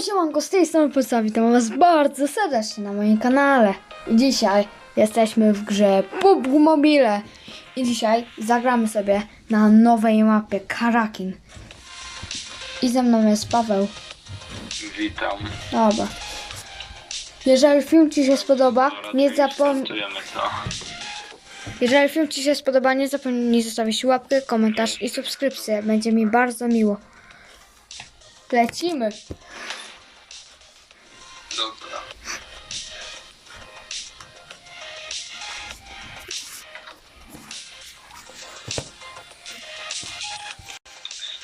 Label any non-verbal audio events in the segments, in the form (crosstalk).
Siemanko, z tej strony Poca, witam was bardzo serdecznie na moim kanale. I dzisiaj jesteśmy w grze PUBG Mobile. I dzisiaj zagramy sobie na nowej mapie Karakin. I ze mną jest Paweł. Witam. Dobra. Jeżeli film Ci się spodoba, nie zapomnij... Jeżeli film Ci się spodoba, nie zapomnij zostawić łapkę, komentarz i subskrypcję. Będzie mi bardzo miło. Lecimy.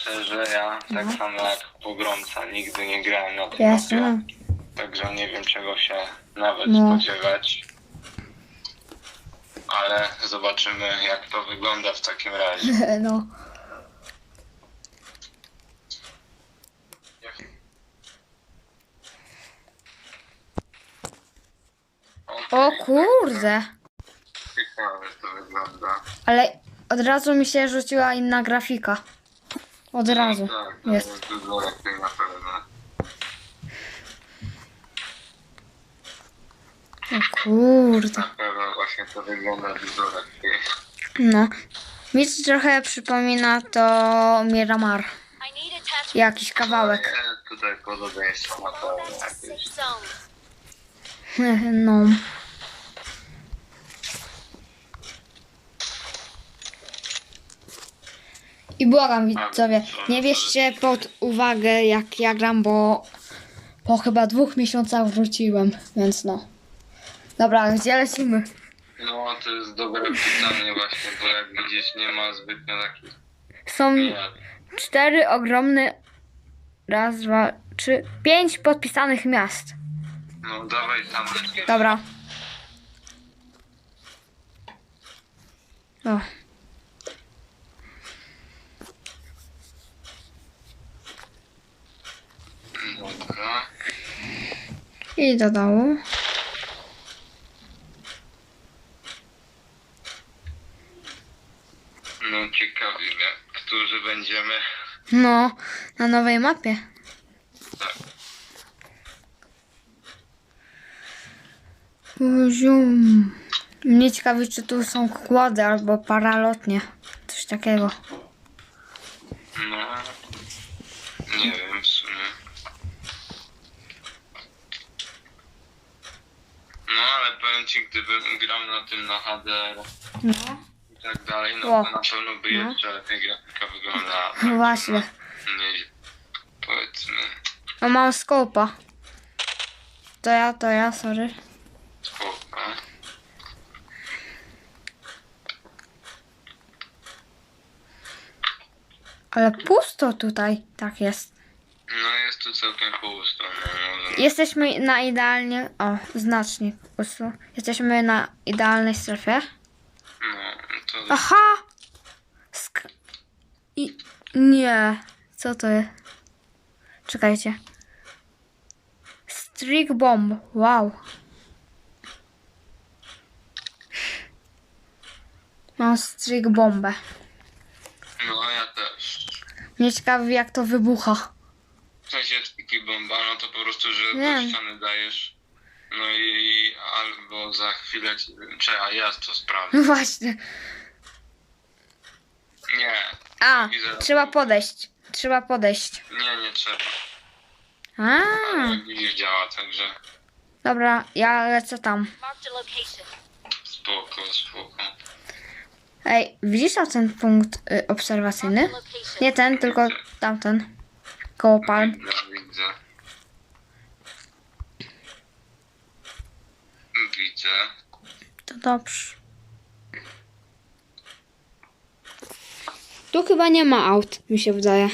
Szczerze, ja tak samo jak pogromca nigdy nie grałem na tym Jasne. mapie, także nie wiem czego się nawet No. spodziewać. Ale zobaczymy jak to wygląda w takim razie. (laughs) No. O kurde. Ciekawe to wygląda. Ale od razu mi się rzuciła inna grafika. Od razu. Tak, to Jest. jest dużo lepiej na pewno. O kurde. Na pewno właśnie to wygląda dużo lepiej. No. Mi to trochę przypomina to Miramar. Jakiś kawałek. Tutaj podobieństwo na pewno to jakieś. zone. (laughs) No. I błagam widzowie, nie bierzcie pod uwagę jak ja gram, bo po chyba dwóch miesiącach wróciłem, więc no. Dobra, gdzie lecimy? No to jest dobre pytanie właśnie, bo jak widzisz nie ma zbytnio takich Są cztery ogromne, raz, dwa, trzy, pięć podpisanych miast. No dawaj tam. Dobra. O, Dobra. I do dołu. No ciekawi mnie, którzy będziemy. No, na nowej mapie. Tak. Zium. Mnie ciekawi, czy tu są kłody albo paralotnie. Coś takiego. No. Nie wiem w sumie. No ale powiem ci, gdybym grał na tym na HDR No. i tak dalej, no O. to na pewno by No. jeszcze lepiej grafika wyglądała. No właśnie. Nie, powiedzmy. No mam skopa. To ja, to ja, sorry. Spoko. Ale pusto tutaj, tak jest. Tu całkiem pusto. Jesteśmy na idealnie, o, znacznik po prostu. Jesteśmy na idealnej strefie. no to Aha! Sk- I... Nie. Co to jest? Czekajcie. Streak bomb. Wow. Mam streak bombę. no ja też. Mnie ciekawi jak to wybucha. Bomba, no to po prostu, że do ściany dajesz. No i albo za chwilę. Trzeba, ja to sprawdzę. No (laughs) właśnie. Nie, A, trzeba podejść. Trzeba podejść. nie, nie trzeba. A, Ale widzisz działa, także dobra, ja lecę tam. Spoko, spoko. Ej, widzisz tam ten punkt y, obserwacyjny? Nie ten, tylko tamten. Koło palm. Widzę, widzę. Widzę. To dobrze. Tu chyba nie ma aut, mi się wydaje.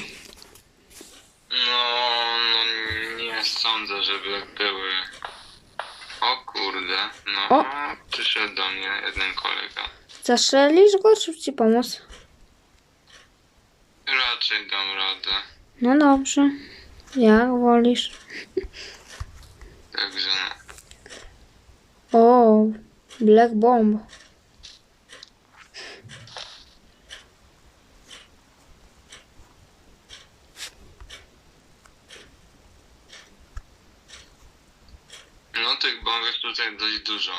No, no nie sądzę, żeby były. O kurde, no O. przyszedł do mnie jeden kolega. Zastrzelisz go, czy ci pomóc? Raczej dam radę. No dobrze. Jak wolisz. Także O, Black Bomb. tych bomb jest tutaj dość dużo.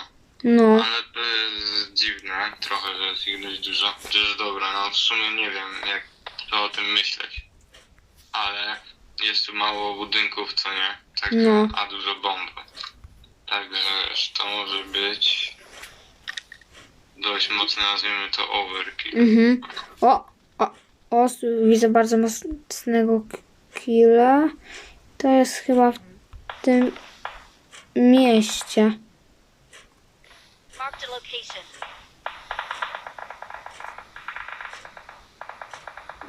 No. Ale to jest dziwne trochę, że jest ich dość dużo. Chociaż dobra, no w sumie nie wiem jak to o tym myśleć. Ale jest tu mało budynków, co nie? Tak, No. a dużo bomb. Także to może być dość mocno nazwijmy to overkill. Mhm. O, o, o, widzę bardzo mocnego k- killa. To jest chyba w tym mieście. Marked a location.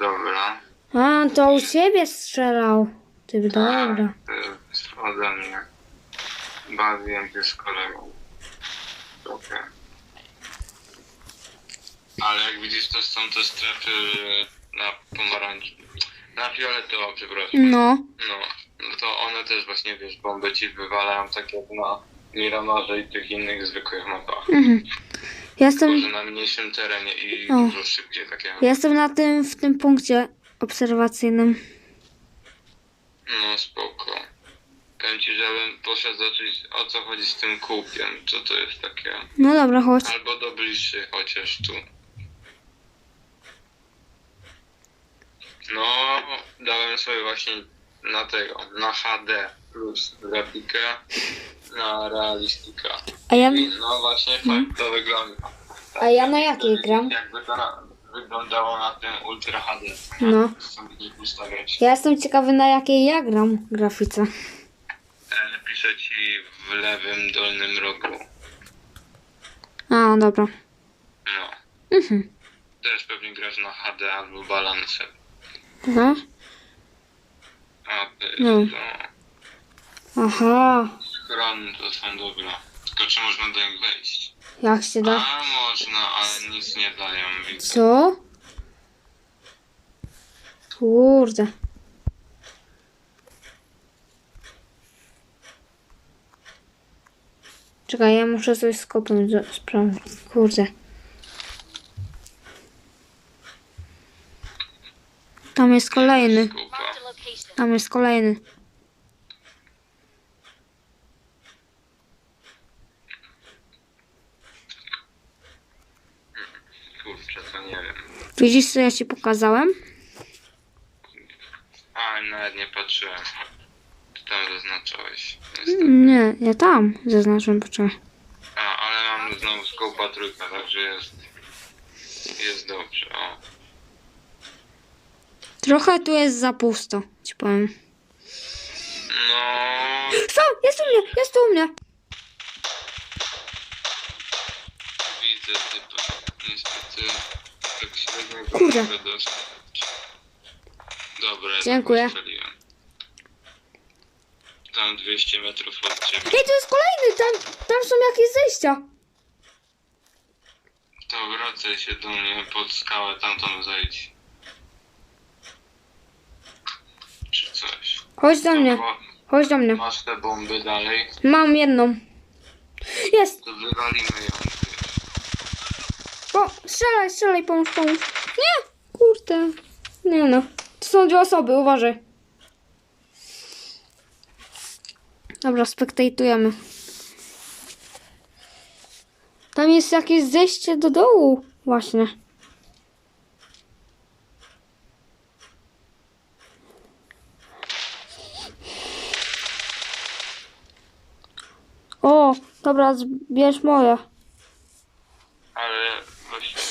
Dobra. A, to u ciebie strzelał. Ty, dobra. To jest ode mnie. Bawiłem się z kolegą. Okej. Ale jak widzisz, to są te strefy na pomarańcz. Na fioletowo, przepraszam. No. No, no to one też właśnie, wiesz, bomby ci wywalają tak jak na Miramarze i tych innych zwykłych mapach. Mhm. Jestem, Może na mniejszym terenie i O. dużo szybciej takie. jestem na tym, w tym punkcie obserwacyjnym. No spoko. Powiem ci, żebym poszedł zobaczyć o co chodzi z tym kółkiem, co to jest takie. No dobra, chodź. Albo do bliższych chociaż tu. No, dałem sobie właśnie na tego, na HD plus grafikę, na realistykę. A ja, I no właśnie fajnie to wygląda. a ja na jakiej gram? Jakby to na, wyglądało na tym Ultra HD. No. Ustawiać. Ja jestem ciekawy na jakiej ja gram grafice. E, Piszę ci w lewym dolnym rogu. A, dobra. No. Mhm. Też pewnie grasz na HD albo balansem. Aha. A ty No. to Aha. schrony to są dobra. Tylko czy można do nich wejść? Jak się da? A można, ale nic nie dają. Widzę. Co? Kurde. Czekaj, ja muszę coś z kopem sprawdzić. Kurde. Tam jest kolejny. Tam jest kolejny. Kurczę, to nie wiem. Widzisz, co ja ci pokazałem? A, nawet nie patrzyłem. Ty tam zaznaczałeś. Niestety. Nie, ja tam zaznaczyłem, poczekaj. A, ale mam znowu skopa trójka, także jest... Jest dobrze, o. Trochę tu jest za pusto, ci powiem. No... Co? Jest u mnie, jest u mnie. Widzę typa. Niestety... Dostać. Dobra, Dziękuję. tam postrzeliłem. Tam 200 metrów od ciebie. Ej, to jest kolejny, tam, tam są jakieś zejścia. To wracaj się do mnie pod skałę, tamtą zejdź. Czy coś. Chodź do mnie, Bo chodź do mnie. masz te bomby dalej, Mam jedną. Jest! to wywalimy ją. O, strzelaj, strzelaj, pomóż, pomóż. Nie! Kurde. Nie no. To są dwie osoby, uważaj. Dobra, spektatujemy. Tam jest jakieś zejście do dołu. Właśnie. O, dobra, zbierz moje.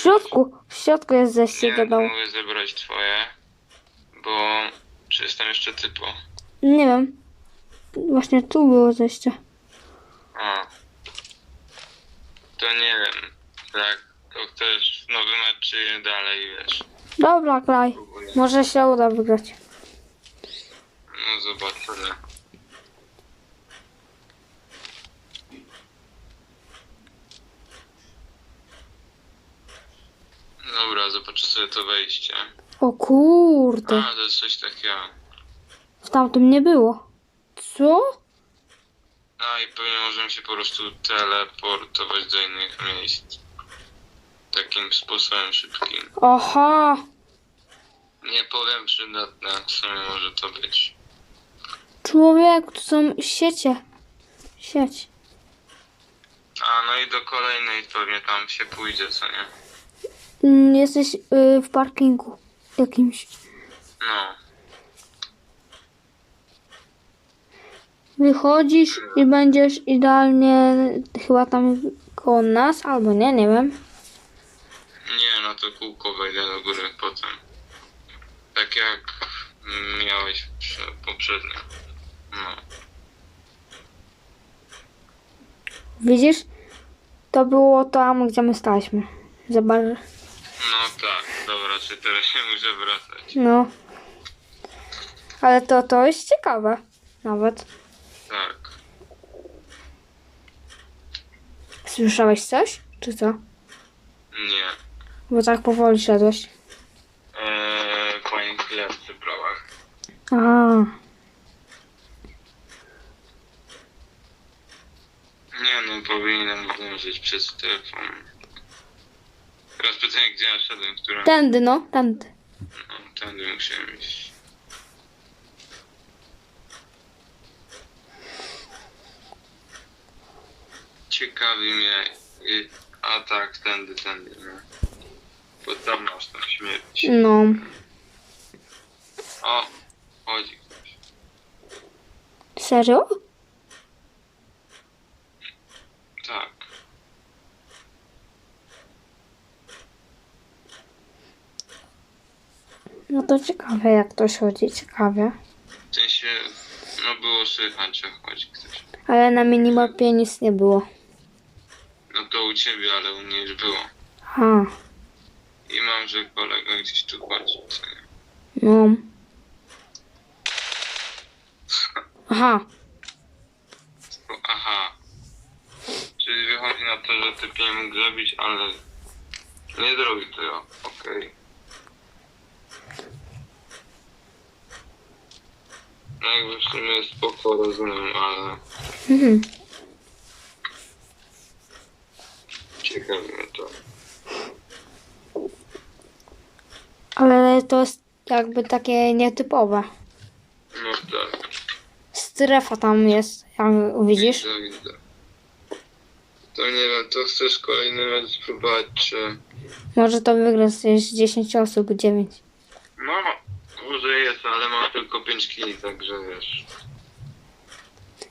Środku, w środku jest zejście nie do dołu. mogę zebrać twoje, bo czy jest tam jeszcze typo? Nie wiem. Właśnie tu było zejście. A. To nie wiem. Tak, to chcesz nowy mecz czy dalej, wiesz? Dobra, kraj. Próbuję. Może się uda wygrać. No zobaczymy. Dobra, zobaczę sobie to wejście. O kurde. A, to jest coś takiego. W tamtym nie było. Co? No i pewnie możemy się po prostu teleportować do innych miejsc. Takim sposobem szybkim. Aha. Nie powiem przydatne, w sumie może to być. Człowiek, to są siecie. Sieć. A no i do kolejnej pewnie tam się pójdzie, co nie? Mm, Jesteś y, w parkingu jakimś. No. Wychodzisz i będziesz idealnie chyba tam koło nas, albo nie, nie wiem. Nie, no to kółko wejdę do góry potem. Tak jak miałeś prze- poprzednio. No. Widzisz? To było tam, gdzie my staliśmy. Zobacz. No tak, dobra, czy teraz się muszę wracać? No. Ale to, to jest ciekawe. Nawet. Tak. Słyszałeś coś? Czy co? Nie. Bo tak powoli szedłeś. Eee, pani chleb w przyprawach. A, Nie no, powinienem zdążyć przed strefą. Teraz pytanie, gdzie ja szedłem, która... tędy, no, tędy. No, tędy musiałem iść. Ciekawi mnie... i- A tak, tędy, tędy, no. Bo tam masz tam śmierć. No. O, chodzi ktoś. Serio? Tak. No to ciekawe, jak to chodzi. Ciekawe. W sensie, no było słychać, że chodzi ktoś. Ale na minimapie nic nie było. No to u ciebie, ale u mnie już było. A, I mam, że kolega gdzieś tu chodzi. co nie? no. Aha, Aha. Czyli wychodzi na to, że typ nie mógł zrobić, ale nie zrobi tego. Okej. No jakby w sumie spoko rozumiem, ale mhm. ciekawi mnie to. ale to jest jakby takie nietypowe. No tak. Strefa tam jest, jak widzisz. Widzę, widzę. To nie wiem, to chcesz kolejny raz spróbować, czy... Może to wygra z jest 10 osób, 9. No, może jest, ale mam tylko 5 kili, także wiesz.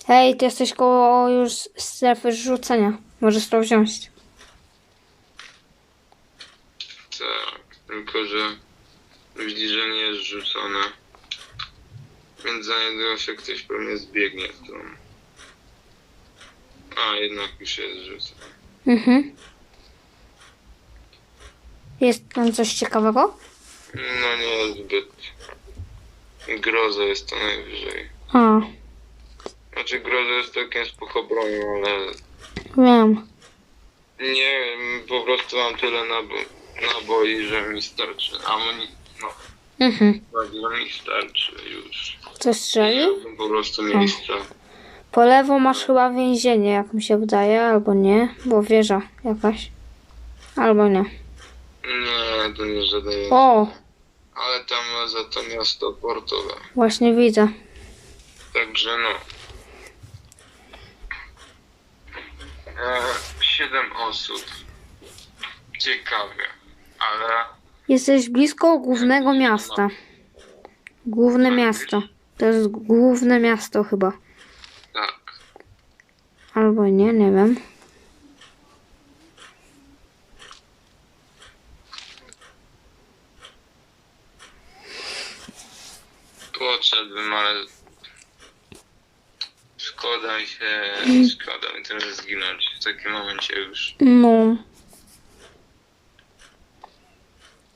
Hej, ty jesteś koło już strefy rzucenia. Możesz to wziąć. Tak, tylko że widzisz, że nie jest rzucone. Więc za niedługo się ktoś pewnie zbiegnie w tą. A, jednak już jest rzucone. Mhm. Jest tam coś ciekawego? No nie zbyt. Groza jest to najwyżej. A, Znaczy groza jest takim spoko bronią, ale wiem. nie, po prostu mam tyle nabo- naboi, że mi starczy. Amunicji, no, Mhm. że mi starczy już. Coś strzelił? Po prostu miejsca. Po lewo masz chyba więzienie, jak mi się wydaje, albo nie, bo wieża jakaś. Albo nie. Nie, to nie żaden. O, Ale tam za to miasto portowe. właśnie widzę. Także no. E, siedem osób. Ciekawie. Ale Jesteś blisko głównego miasta. Główne miasto. To jest główne miasto chyba. tak. Albo nie, nie wiem. Podszedłbym, ale szkoda mi się, szkoda mi teraz zginąć w takim momencie już. No.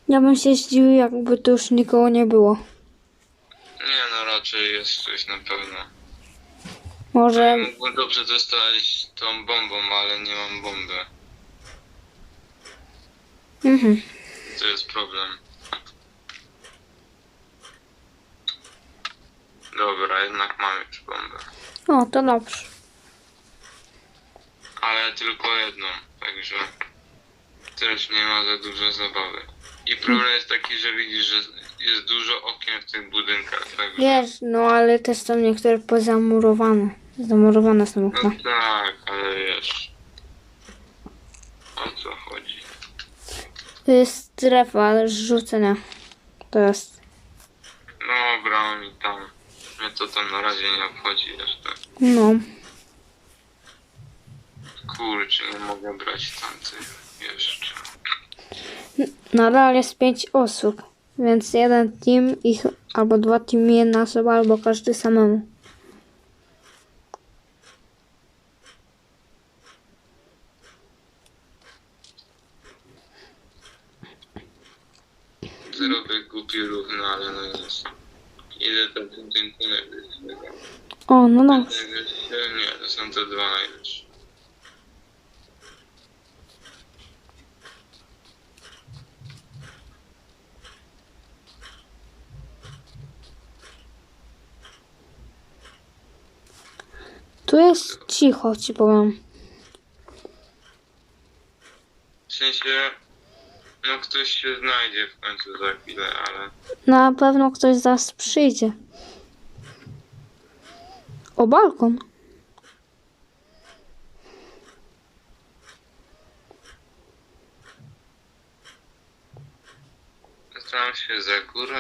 Ja bym się zdziwił, jakby tu już nikogo nie było. Nie no, raczej jest coś na pewno. Może. Mógłbym dobrze dostać tą bombą, ale nie mam bomby. Mhm. To jest problem. Dobra, jednak mam już bombę. O, to dobrze. Ale tylko jedną, także też nie ma za dużo zabawy. I problem jest taki, że widzisz, że jest dużo okien w tych budynkach, także... Wiesz, no ale też są niektóre pozamurowane. Zamurowane są No okna. tak, ale wiesz... o co chodzi. To jest strefa rzucenia. To jest. Dobra, mi tam. Mnie to tam na razie nie obchodzi jeszcze. No. Kurczę, nie mogę brać tamtych jeszcze. Nadal jest pięć osób. Więc jeden team ich albo dwa teamy, jedna osoba, albo każdy samemu. Zrobię głupi ruch, no ale no nic. Ile to budynku? O, no no. Nie, to są te dwa. Tu jest cicho, ci powiem. W sensie, no ktoś się znajdzie w końcu za chwilę, ale Na pewno ktoś z nas przyjdzie. O balkon. tam się za górą.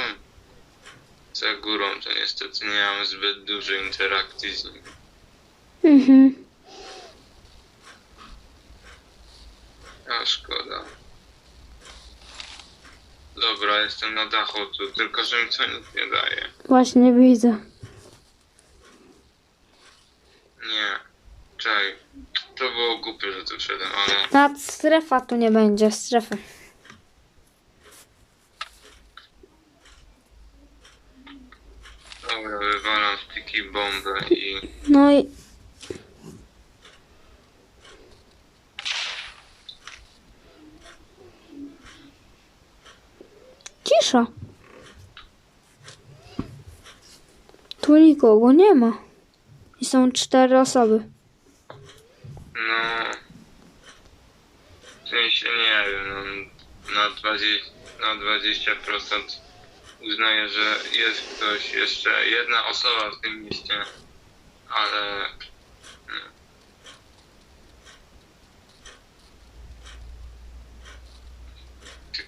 Za górą to niestety nie mam zbyt dużej interakcji z nim. Mhm. A szkoda. Dobra, tu, tylko że mi to nic nie daje. Właśnie widzę. Nie. Czekaj. To było głupie, że tu wszedłem, ale... Nad strefa tu nie będzie, strefy. Dobra, wywalam stiki bombę i... No i... Cisza. Tu nikogo nie ma. I są cztery osoby. No... W sensie nie wiem, no, na 20, na 20% uznaję, że jest ktoś jeszcze, jedna osoba w tym mieście, ale... no.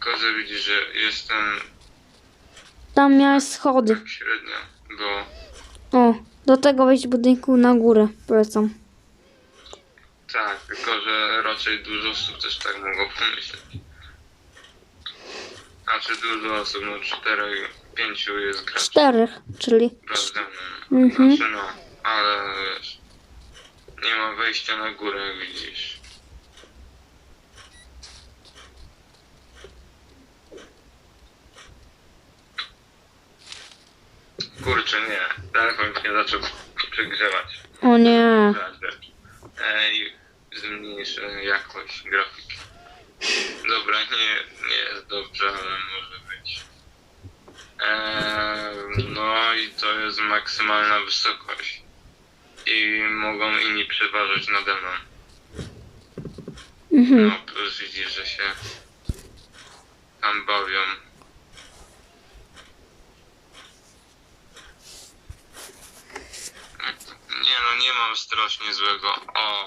Tylko, że widzisz, że jestem Tam miałeś schody. tak średnio, bo O, do tego wejść budynku na górę, polecam. tak, tylko, że raczej dużo osób też tak mogło pomyśleć. Znaczy dużo osób, no czterech, pięciu jest graczy. Czterech, czyli... Prawda? Mhm. Znaczy no, ale wiesz, nie ma wejścia na górę, jak widzisz. Kurczę, nie. Telefon mi się zaczął przegrzewać. O nie. Ej, zmniejszę jakość grafiki. Dobra, nie, nie jest dobrze, ale może być. No i to jest maksymalna wysokość. I mogą inni przeważać nade mną. Mhm. No, plus widzisz, że się tam bawią. Nie no, nie mam strasznie złego. O,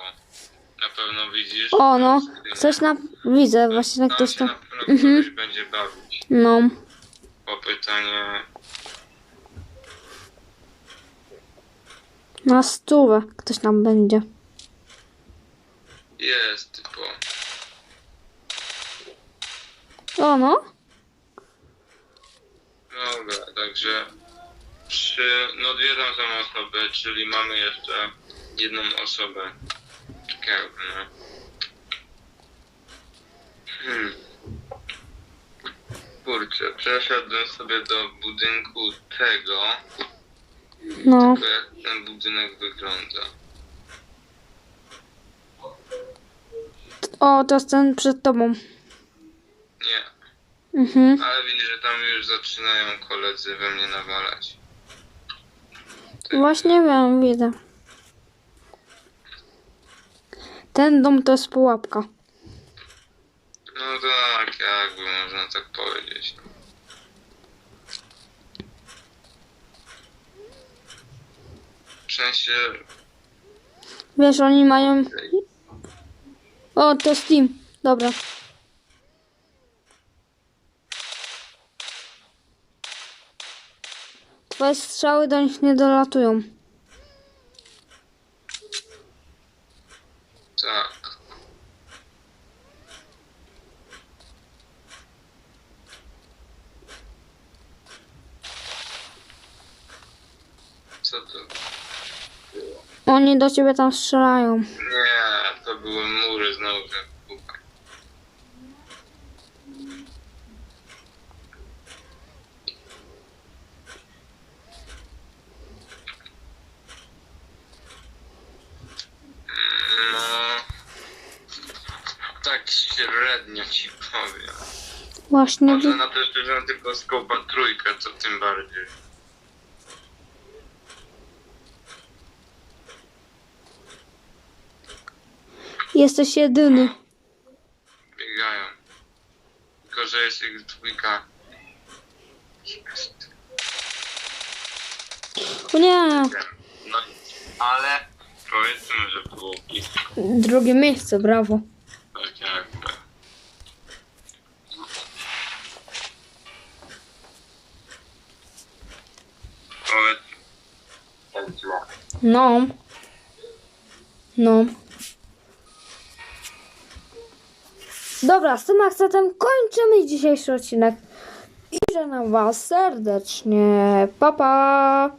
na pewno widzisz. O no, coś na... Widzę, właśnie tam ktoś tam... na pewno Mhm. ktoś będzie bawić. No. Po pytanie, Na stówę ktoś tam będzie. jest typo. O no. Dobra, także trzy, no dwie tam są osoby, czyli mamy jeszcze jedną osobę. Czekaj, no. Hmm. Kurczę, przeszedłem sobie do budynku tego, No. tylko jak ten budynek wygląda. O, to jest ten przed tobą. Nie, Mhm. ale widzisz, że tam już zaczynają koledzy we mnie nawalać. Właśnie wiem, widzę. Ten dom to jest pułapka. No tak, jakby można tak powiedzieć. W sensie, Wiesz, oni mają... O, to jest team. Dobra. Twoje strzały do nich nie dolatują. Tak. Co to? było? Oni do ciebie tam strzelają to były mury znowu. że kupę. No, tak średnio ci powiem. Właśnie. Może na to jeszcze wziąłem tylko skopa trójkę, to tym bardziej. Jesteś jedyny. Biegają. Tylko, że jest ich dwójka. O nie! No, ale powiedzmy, że było blisko. Drugie miejsce, brawo. Tak jakby. Powiedzmy. Tak źle. No. No. Dobra, z tym akcentem kończymy dzisiejszy odcinek. I żegnam Was serdecznie. Pa, pa!